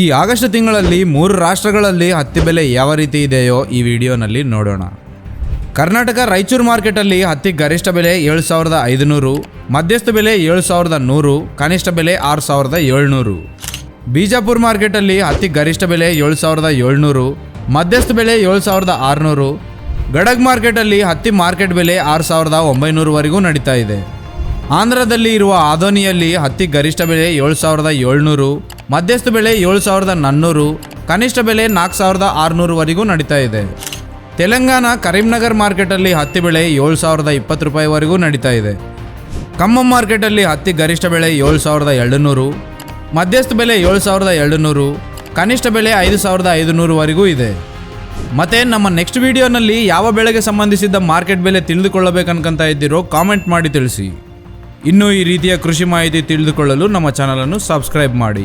ಈ ಆಗಸ್ಟ್ ತಿಂಗಳಲ್ಲಿ ಮೂರು ರಾಷ್ಟ್ರಗಳಲ್ಲಿ ಹತ್ತಿ ಬೆಲೆ ಯಾವ ರೀತಿ ಇದೆಯೋ ಈ ವಿಡಿಯೋನಲ್ಲಿ ನೋಡೋಣ. ಕರ್ನಾಟಕ ರಾಯಚೂರು ಮಾರ್ಕೆಟಲ್ಲಿ ಹತ್ತಿ ಗರಿಷ್ಠ ಬೆಲೆ ಏಳು ಸಾವಿರದ ಐದುನೂರು, ಮಧ್ಯಸ್ಥ ಬೆಲೆ ಏಳು ಸಾವಿರದ ನೂರು, ಕನಿಷ್ಠ ಬೆಲೆ ಆರು ಸಾವಿರದ ಏಳ್ನೂರು. ಬಿಜಾಪುರ ಮಾರ್ಕೆಟಲ್ಲಿ ಹತ್ತಿ ಗರಿಷ್ಠ ಬೆಲೆ ಏಳು ಸಾವಿರದ ಏಳ್ನೂರು, ಮಧ್ಯಸ್ಥ ಬೆಲೆ ಏಳು ಸಾವಿರದ ಆರುನೂರು. ಗಡಗ್ ಮಾರ್ಕೆಟಲ್ಲಿ ಹತ್ತಿ ಮಾರ್ಕೆಟ್ ಬೆಲೆ ಆರು ಸಾವಿರದ ಒಂಬೈನೂರವರೆಗೂ ನಡೀತಾ ಇದೆ. ಆಂಧ್ರದಲ್ಲಿ ಇರುವ ಆದೋನಿಯಲ್ಲಿ ಹತ್ತಿ ಗರಿಷ್ಠ ಬೆಲೆ ಏಳು ಸಾವಿರದ ಏಳ್ನೂರು, ಮಧ್ಯಸ್ಥ ಬೆಲೆ ಏಳು ಸಾವಿರದ ನಾನ್ನೂರು, ಕನಿಷ್ಠ ಬೆಲೆ ನಾಲ್ಕು ಸಾವಿರದ ಆರುನೂರುವರೆಗೂ ನಡೀತಾ ಇದೆ. ತೆಲಂಗಾಣ ಕರೀಂನಗರ್ ಮಾರ್ಕೆಟಲ್ಲಿ ಹತ್ತಿ ಬೆಲೆ ಏಳು ಸಾವಿರದ ಇಪ್ಪತ್ತು ರೂಪಾಯಿವರೆಗೂ ನಡೀತಾ ಇದೆ. ಖಮ್ಮಂ ಮಾರ್ಕೆಟಲ್ಲಿ ಹತ್ತಿ ಗರಿಷ್ಠ ಬೆಲೆ ಏಳು ಸಾವಿರದ ಎರಡುನೂರು, ಮಧ್ಯಸ್ಥ ಬೆಲೆ ಏಳು ಸಾವಿರದ ಎರಡುನೂರು, ಕನಿಷ್ಠ ಬೆಲೆ ಐದು ಸಾವಿರದ ಐದು ನೂರುವರೆಗೂ ಇದೆ. ಮತ್ತೆ ನಮ್ಮ ನೆಕ್ಸ್ಟ್ ವಿಡಿಯೋನಲ್ಲಿ ಯಾವ ಬೆಳೆಗೆ ಸಂಬಂಧಿಸಿದ ಮಾರ್ಕೆಟ್ ಬೆಲೆ ತಿಳಿದುಕೊಳ್ಳಬೇಕನ್ಕಂತ ಇದ್ದೀರೋ ಕಾಮೆಂಟ್ ಮಾಡಿ ತಿಳಿಸಿ. ಇನ್ನೂ ಈ ರೀತಿಯ ಕೃಷಿ ಮಾಹಿತಿ ತಿಳಿದುಕೊಳ್ಳಲು ನಮ್ಮ ಚಾನಲನ್ನು ಸಬ್ಸ್ಕ್ರೈಬ್ ಮಾಡಿ.